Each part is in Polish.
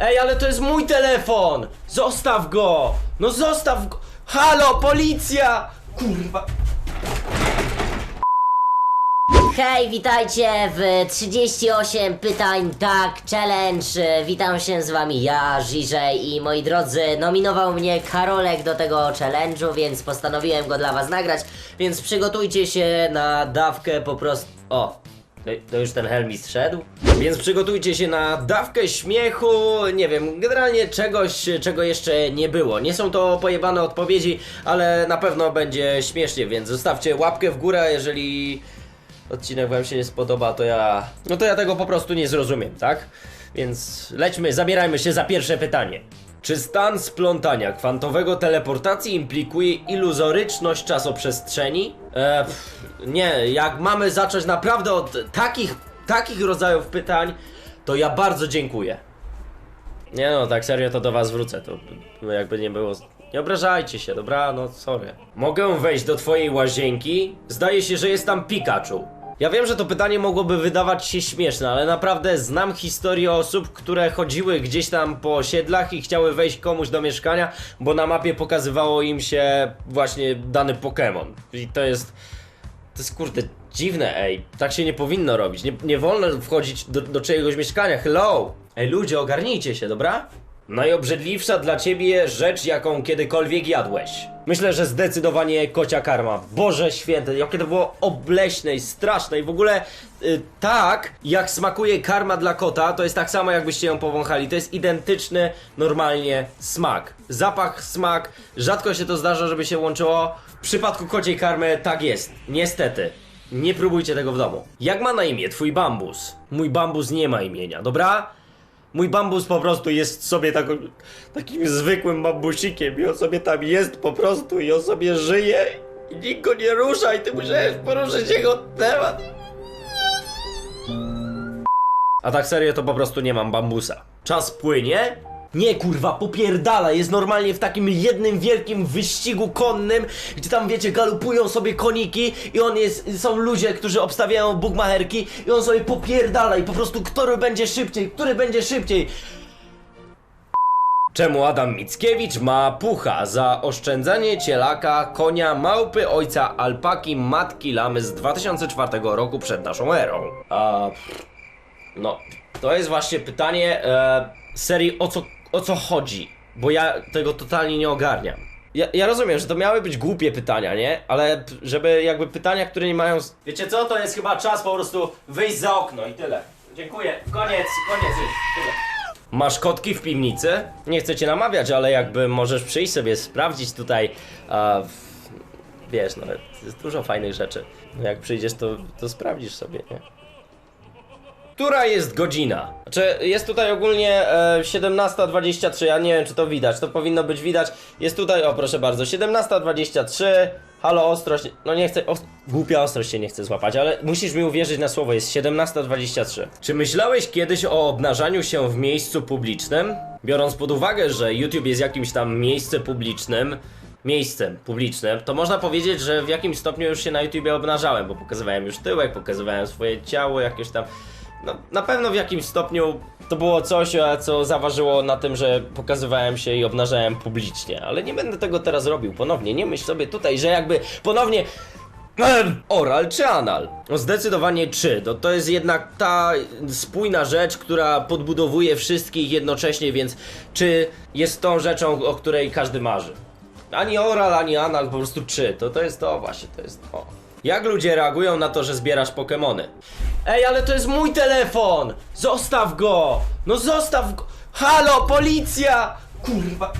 Ej, ale to jest mój telefon! Zostaw go! No zostaw go! Halo, policja! Kurwa. Hej, witajcie w 38 pytań tak challenge. Witam się z wami ja, Żiżej i moi drodzy, nominował mnie Karolek do tego challenge'u, więc postanowiłem go dla was nagrać, więc przygotujcie się na dawkę po prostu... O, to, to już ten Helmi zszedł? Więc przygotujcie się na dawkę śmiechu, nie wiem, generalnie czegoś, czego jeszcze nie było. Nie są to pojebane odpowiedzi, ale na pewno będzie śmiesznie, więc zostawcie łapkę w górę, jeżeli odcinek wam się nie spodoba, to ja... No to ja tego po prostu nie zrozumiem, tak? Więc lećmy, zabierajmy się za pierwsze pytanie. Czy stan splątania kwantowego teleportacji implikuje iluzoryczność czasoprzestrzeni? E, pff, nie, jak mamy zacząć naprawdę od takich, takich rodzajów pytań, to ja bardzo dziękuję. Nie no, tak serio to do was wrócę, to jakby nie było... Nie obrażajcie się, dobra? No sorry. Mogę wejść do twojej łazienki? Zdaje się, że jest tam Pikachu. Ja wiem, że to pytanie mogłoby wydawać się śmieszne, ale naprawdę znam historię osób, które chodziły gdzieś tam po osiedlach i chciały wejść komuś do mieszkania, bo na mapie pokazywało im się właśnie dany Pokémon. I to jest... To jest kurde dziwne, ej. Tak się nie powinno robić. Nie, nie wolno wchodzić do, do czyjegoś mieszkania. Hello! Ej, ludzie, ogarnijcie się, dobra? Najobrzydliwsza dla ciebie rzecz, jaką kiedykolwiek jadłeś. Myślę, że zdecydowanie kocia karma. Boże święte, jakie to było obleśne i straszne i w ogóle y, tak, jak smakuje karma dla kota, to jest tak samo jakbyście ją powąchali. To jest identyczny normalnie smak. Zapach, smak, rzadko się to zdarza, żeby się łączyło. W przypadku kociej karmy tak jest, niestety. Nie próbujcie tego w domu. Jak ma na imię twój bambus? Mój bambus nie ma imienia, dobra? Mój bambus po prostu jest sobie taką, takim zwykłym bambusikiem i on sobie tam jest po prostu i on sobie żyje i nikt go nie rusza i ty musiałeś poruszyć jego temat. A tak serio to po prostu nie mam bambusa. Czas płynie? Nie kurwa, popierdala, jest normalnie w takim jednym wielkim wyścigu konnym, gdzie tam wiecie, galupują sobie koniki i on jest, są ludzie, którzy obstawiają bugmacherki i on sobie popierdala i po prostu który będzie szybciej, który będzie szybciej. Czemu Adam Mickiewicz ma pucha za oszczędzanie cielaka, konia, małpy, ojca, alpaki, matki, lamy z 2004 roku przed naszą erą? A, no, to jest właśnie pytanie e, serii o co, o co chodzi, bo ja tego totalnie nie ogarniam. Ja, ja rozumiem, że to miały być głupie pytania, nie? Ale p- żeby jakby pytania, które nie mają... s- Wiecie co, to jest chyba czas po prostu wyjść za okno i tyle. Dziękuję, koniec, koniec już, tyle. Masz kotki w piwnicy? Nie chcę cię namawiać, ale jakby możesz przyjść sobie sprawdzić tutaj, a, w, wiesz, no jest dużo fajnych rzeczy. No jak przyjdziesz, to, to sprawdzisz sobie, nie? Która jest godzina? Znaczy, jest tutaj ogólnie e, 17.23, ja nie wiem czy to widać, to powinno być widać. Jest tutaj, o proszę bardzo, 17.23. Halo, ostrość. No nie chcę, głupia ostrość się nie chce złapać, ale musisz mi uwierzyć na słowo, jest 17.23. Czy myślałeś kiedyś o obnażaniu się w miejscu publicznym? Biorąc pod uwagę, że YouTube jest jakimś tam miejscem publicznym, miejscem publicznym, to można powiedzieć, że w jakimś stopniu już się na YouTubie obnażałem, bo pokazywałem już tyłek, pokazywałem swoje ciało, jakieś tam. No, na pewno w jakimś stopniu to było coś, co zaważyło na tym, że pokazywałem się i obnażałem publicznie, ale nie będę tego teraz robił ponownie. Nie myśl sobie tutaj, że jakby ponownie. Oral czy anal? No zdecydowanie czy. To, to jest jednak ta spójna rzecz, która podbudowuje wszystkich jednocześnie, więc czy jest tą rzeczą, o której każdy marzy. Ani oral, ani anal, po prostu czy. To, to jest to właśnie, to jest to. Jak ludzie reagują na to, że zbierasz Pokemony? Ej, ale to jest mój telefon! Zostaw go! No zostaw go! Halo, policja! Kurwa.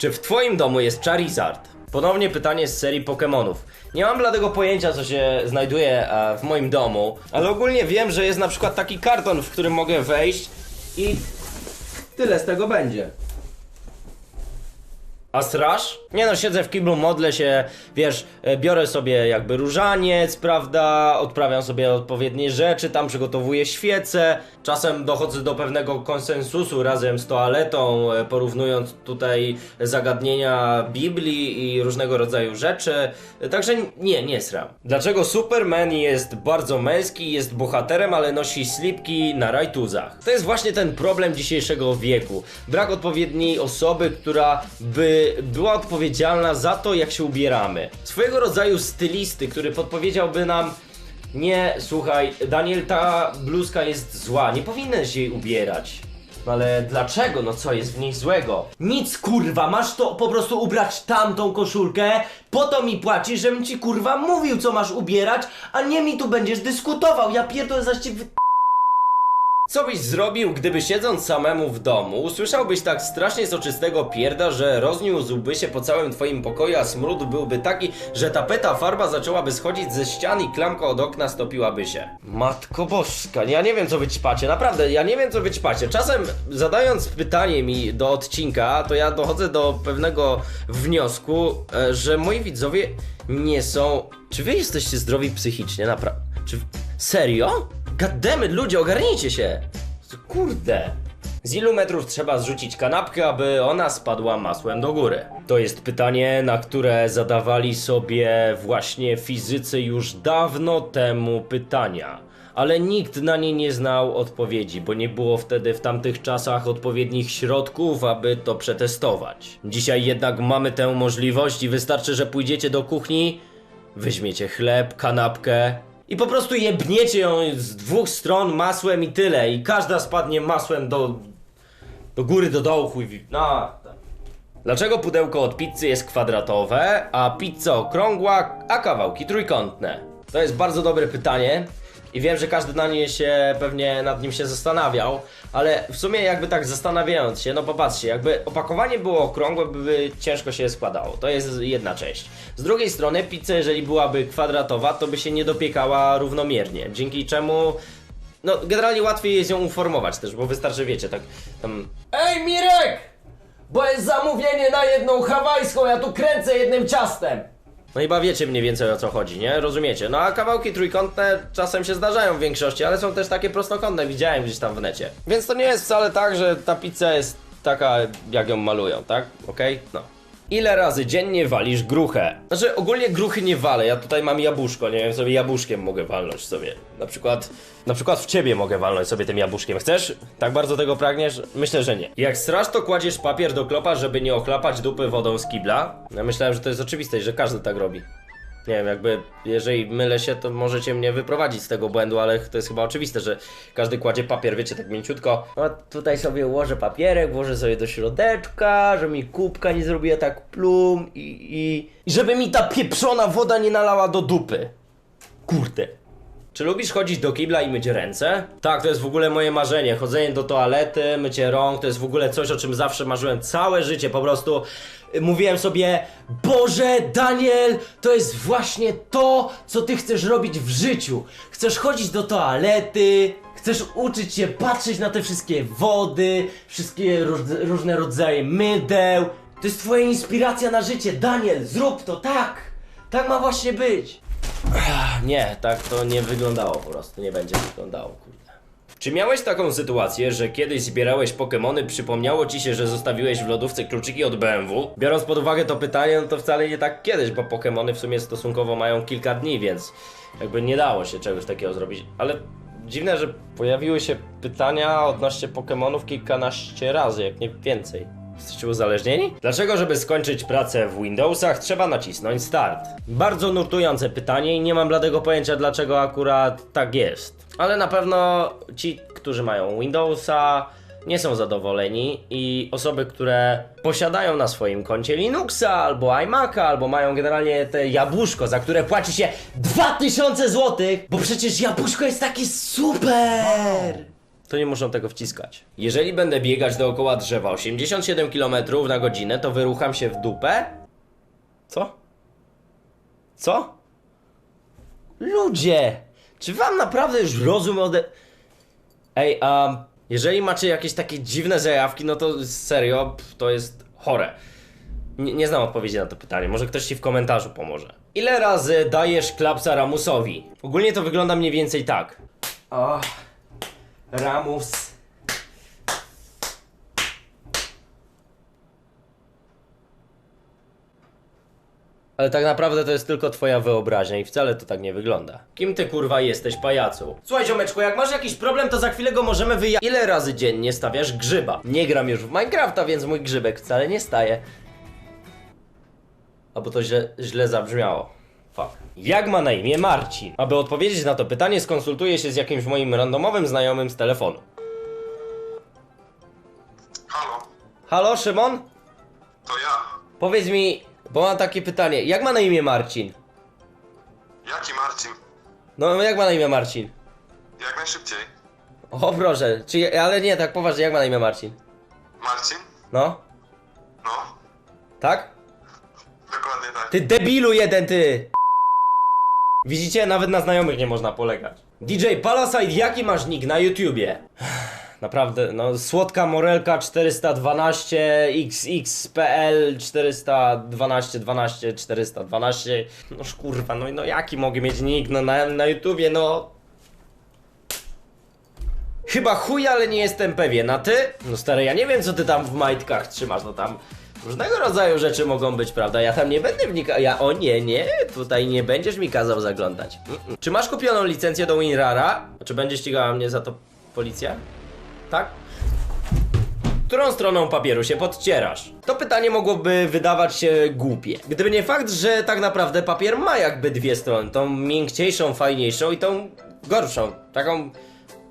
Czy w twoim domu jest Charizard? Ponownie pytanie z serii Pokémonów. Nie mam dlatego pojęcia, co się znajduje e, w moim domu, ale ogólnie wiem, że jest na przykład taki karton, w którym mogę wejść i tyle z tego będzie. A straż? Nie no, siedzę w kiblu, modlę się, wiesz, e, biorę sobie jakby różaniec, prawda, odprawiam sobie odpowiednie rzeczy, tam przygotowuję świece. Czasem dochodzę do pewnego konsensusu razem z toaletą, e, porównując tutaj zagadnienia Biblii i różnego rodzaju rzeczy. E, Także nie, nie sram. Dlaczego Superman jest bardzo męski, jest bohaterem, ale nosi slipki na rajtuzach? To jest właśnie ten problem dzisiejszego wieku. Brak odpowiedniej osoby, która by była odpowiedzialna za to, jak się ubieramy. Swojego rodzaju stylisty, który podpowiedziałby nam nie, słuchaj, Daniel, ta bluzka jest zła, nie powinieneś jej ubierać. No Ale dlaczego? No co jest w niej złego? Nic kurwa, masz to po prostu ubrać tamtą koszulkę, po to mi płacisz, żebym ci kurwa mówił co masz ubierać, a nie mi tu będziesz dyskutował, ja pierdolę zaś ci wy... Co byś zrobił, gdyby siedząc samemu w domu, usłyszałbyś tak strasznie soczystego pierda, że rozniósłby się po całym twoim pokoju, a smród byłby taki, że tapeta farba zaczęłaby schodzić ze ścian i klamka od okna stopiłaby się. Matko boska, ja nie wiem co wy ćpacie, naprawdę, ja nie wiem co wy ćpacie. Czasem zadając pytanie mi do odcinka, to ja dochodzę do pewnego wniosku, e, że moi widzowie nie są... Czy wy jesteście zdrowi psychicznie, naprawdę? Czy... Serio? Goddammit, ludzie, ogarnijcie się! Kurde! Z ilu metrów trzeba zrzucić kanapkę, aby ona spadła masłem do góry? To jest pytanie, na które zadawali sobie właśnie fizycy już dawno temu pytania. Ale nikt na nie nie znał odpowiedzi, bo nie było wtedy w tamtych czasach odpowiednich środków, aby to przetestować. Dzisiaj jednak mamy tę możliwość i wystarczy, że pójdziecie do kuchni, weźmiecie chleb, kanapkę i po prostu jebniecie ją z dwóch stron masłem i tyle. I każda spadnie masłem do, do góry, do dołu, chuj. No. tak. Dlaczego pudełko od pizzy jest kwadratowe, a pizza okrągła, a kawałki trójkątne? To jest bardzo dobre pytanie. I wiem, że każdy na nie się pewnie nad nim się zastanawiał, ale w sumie jakby tak zastanawiając się, no popatrzcie, jakby opakowanie było okrągłe, by ciężko się składało. To jest jedna część. Z drugiej strony pizza, jeżeli byłaby kwadratowa, to by się nie dopiekała równomiernie, dzięki czemu no generalnie łatwiej jest ją uformować też, bo wystarczy, wiecie, tak tam... Ej Mirek! Bo jest zamówienie na jedną hawajską, ja tu kręcę jednym ciastem! No chyba wiecie mniej więcej o co chodzi, nie? Rozumiecie? No a kawałki trójkątne czasem się zdarzają w większości, ale są też takie prostokątne, widziałem gdzieś tam w necie. Więc to nie jest wcale tak, że ta pizza jest taka, jak ją malują, tak? Okej? No. Ile razy dziennie walisz gruchę? Znaczy ogólnie gruchy nie walę, ja tutaj mam jabłuszko, nie wiem, sobie jabłuszkiem mogę walnąć sobie. Na przykład, na przykład w ciebie mogę walnąć sobie tym jabłuszkiem. Chcesz? Tak bardzo tego pragniesz? Myślę, że nie. Jak strasz to kładziesz papier do klopa, żeby nie ochlapać dupy wodą z kibla? Ja myślałem, że to jest oczywiste, i że każdy tak robi. Nie wiem, jakby, jeżeli mylę się, to możecie mnie wyprowadzić z tego błędu, ale to jest chyba oczywiste, że każdy kładzie papier, wiecie, tak mięciutko. No tutaj sobie ułożę papierek, włożę sobie do środeczka, żeby mi kubka nie zrobiła tak plum i, i... I żeby mi ta pieprzona woda nie nalała do dupy. Kurde. Czy lubisz chodzić do kibla i myć ręce? Tak, to jest w ogóle moje marzenie. Chodzenie do toalety, mycie rąk, to jest w ogóle coś, o czym zawsze marzyłem całe życie. Po prostu y, mówiłem sobie, Boże, Daniel, to jest właśnie to, co ty chcesz robić w życiu. Chcesz chodzić do toalety, chcesz uczyć się patrzeć na te wszystkie wody, wszystkie róż, różne rodzaje mydeł. To jest twoja inspiracja na życie. Daniel, zrób to, tak! Tak ma właśnie być. Nie, tak to nie wyglądało po prostu, nie będzie wyglądało, kurde. Czy miałeś taką sytuację, że kiedyś zbierałeś Pokemony, przypomniało ci się, że zostawiłeś w lodówce kluczyki od BMW? Biorąc pod uwagę to pytanie, no to wcale nie tak kiedyś, bo Pokemony w sumie stosunkowo mają kilka dni, więc jakby nie dało się czegoś takiego zrobić. Ale dziwne, że pojawiły się pytania odnośnie Pokemonów kilkanaście razy, jak nie więcej. Jesteście uzależnieni? Dlaczego, żeby skończyć pracę w Windowsach, trzeba nacisnąć Start? Bardzo nurtujące pytanie i nie mam bladego pojęcia, dlaczego akurat tak jest. Ale na pewno ci, którzy mają Windowsa, nie są zadowoleni i osoby, które posiadają na swoim koncie Linuxa albo iMac'a, albo mają generalnie te jabłuszko, za które płaci się 2000 zł, bo przecież jabłuszko jest takie super! To nie muszą tego wciskać. Jeżeli będę biegać dookoła drzewa 87 km na godzinę, to wyrucham się w dupę? Co? Co? Ludzie! Czy wam naprawdę już rozum ode... Ej, um, jeżeli macie jakieś takie dziwne zajawki, no to serio, to jest chore. Nie, nie znam odpowiedzi na to pytanie, może ktoś ci w komentarzu pomoże. Ile razy dajesz klapsa Ramusowi? Ogólnie to wygląda mniej więcej tak. O. Ramus. Ale tak naprawdę to jest tylko twoja wyobraźnia i wcale to tak nie wygląda. Kim ty kurwa jesteś, pajacu? Słuchaj ziomeczku, jak masz jakiś problem, to za chwilę go możemy wyja... Ile razy dziennie stawiasz grzyba? Nie gram już w Minecrafta, więc mój grzybek wcale nie staje. Albo to źle, źle zabrzmiało. Fuck. Jak ma na imię Marcin? Aby odpowiedzieć na to pytanie, skonsultuję się z jakimś moim randomowym znajomym z telefonu. Halo, Halo, Szymon? to ja. Powiedz mi, bo mam takie pytanie. Jak ma na imię Marcin? Jaki Marcin? No, jak ma na imię Marcin? Jak najszybciej. O proszę, czy, ale nie, tak poważnie, jak ma na imię Marcin? Marcin? No? No, Tak? dokładnie tak. Ty debilu jeden, ty! Widzicie, nawet na znajomych nie można polegać. DJ Palasite, jaki masz nick na YouTubie? Naprawdę, no słodka morelka 412 XXPL 412 12 412 No kurwa, no, no jaki mogę mieć nick no, na, na YouTubie, no Chyba chuj, ale nie jestem pewien, a ty? No stary, ja nie wiem co ty tam w majtkach trzymasz, no tam różnego rodzaju rzeczy mogą być, prawda? Ja tam nie będę wnikał, ja, o nie, nie, tutaj nie będziesz mi kazał zaglądać. Mm-mm. Czy masz kupioną licencję do WinRara? Czy będzie ścigała mnie za to policja? Tak? Którą stroną papieru się podcierasz? To pytanie mogłoby wydawać się głupie. Gdyby nie fakt, że tak naprawdę papier ma jakby dwie strony. Tą miękciejszą, fajniejszą i tą gorszą. Taką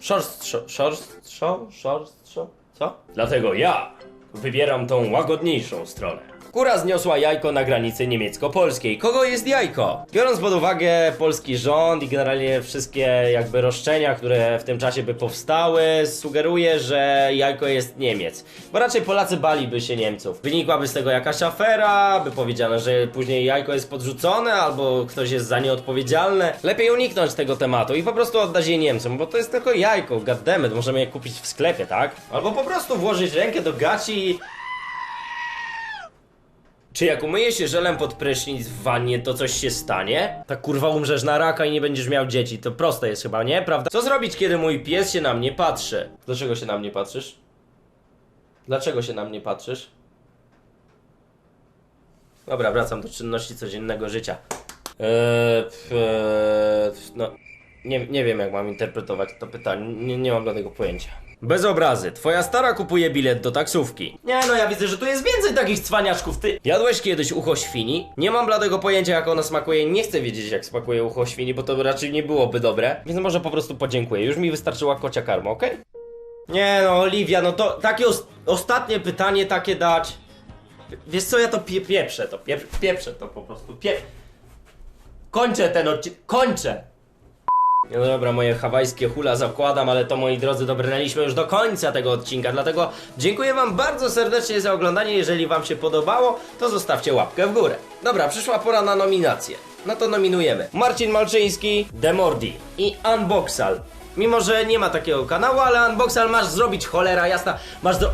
szorstszą, szorstszą, szorstszą, co? Dlatego ja wybieram tą łagodniejszą stronę. Kura zniosła jajko na granicy niemiecko-polskiej. Kogo jest jajko? Biorąc pod uwagę polski rząd i generalnie wszystkie jakby roszczenia, które w tym czasie by powstały, sugeruję, że jajko jest Niemiec. Bo raczej Polacy baliby się Niemców. Wynikłaby z tego jakaś afera, by powiedziano, że później jajko jest podrzucone, albo ktoś jest za nie odpowiedzialny. Lepiej uniknąć tego tematu i po prostu oddać je Niemcom, bo to jest tylko jajko, goddammit, możemy je kupić w sklepie, tak? Albo po prostu włożyć rękę do gaci i czy jak umyję się żelem pod prysznic w wannie, to coś się stanie? Tak kurwa umrzesz na raka i nie będziesz miał dzieci. To proste jest chyba, nie? Prawda? Co zrobić, kiedy mój pies się na mnie patrzy? Dlaczego się na mnie patrzysz? Dlaczego się na mnie patrzysz? Dobra, wracam do czynności codziennego życia. Eee, eee, no, nie, nie wiem jak mam interpretować to pytanie, nie, nie mam żadnego pojęcia. Bez obrazy, twoja stara kupuje bilet do taksówki. Nie no, ja widzę, że tu jest więcej takich cwaniaczków, ty. Jadłeś kiedyś ucho świni? Nie mam bladego pojęcia jak ono smakuje, nie chcę wiedzieć jak smakuje ucho świni, bo to raczej nie byłoby dobre. Więc może po prostu podziękuję, już mi wystarczyła kocia karma, okej? Nie no, Oliwia, no to takie os ostatnie pytanie takie dać. Wiesz co, ja to pie pieprzę to, pie pieprzę to po prostu, pie... Kończę ten odcinek, kończę! No dobra, moje hawajskie hula zakładam, ale to moi drodzy dobrnęliśmy już do końca tego odcinka, dlatego dziękuję wam bardzo serdecznie za oglądanie, jeżeli wam się podobało, to zostawcie łapkę w górę. Dobra, przyszła pora na nominację. No to nominujemy Marcin Malczyński, Demordi i Unboxal. Mimo, że nie ma takiego kanału, ale Unboxal masz zrobić, cholera jasna, masz do...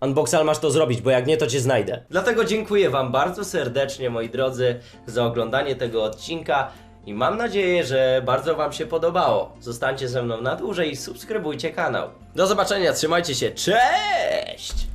Unboxal masz to zrobić, bo jak nie, to cię znajdę. Dlatego dziękuję wam bardzo serdecznie, moi drodzy, za oglądanie tego odcinka. I mam nadzieję, że bardzo Wam się podobało. Zostańcie ze mną na dłużej i subskrybujcie kanał. Do zobaczenia, trzymajcie się, cześć!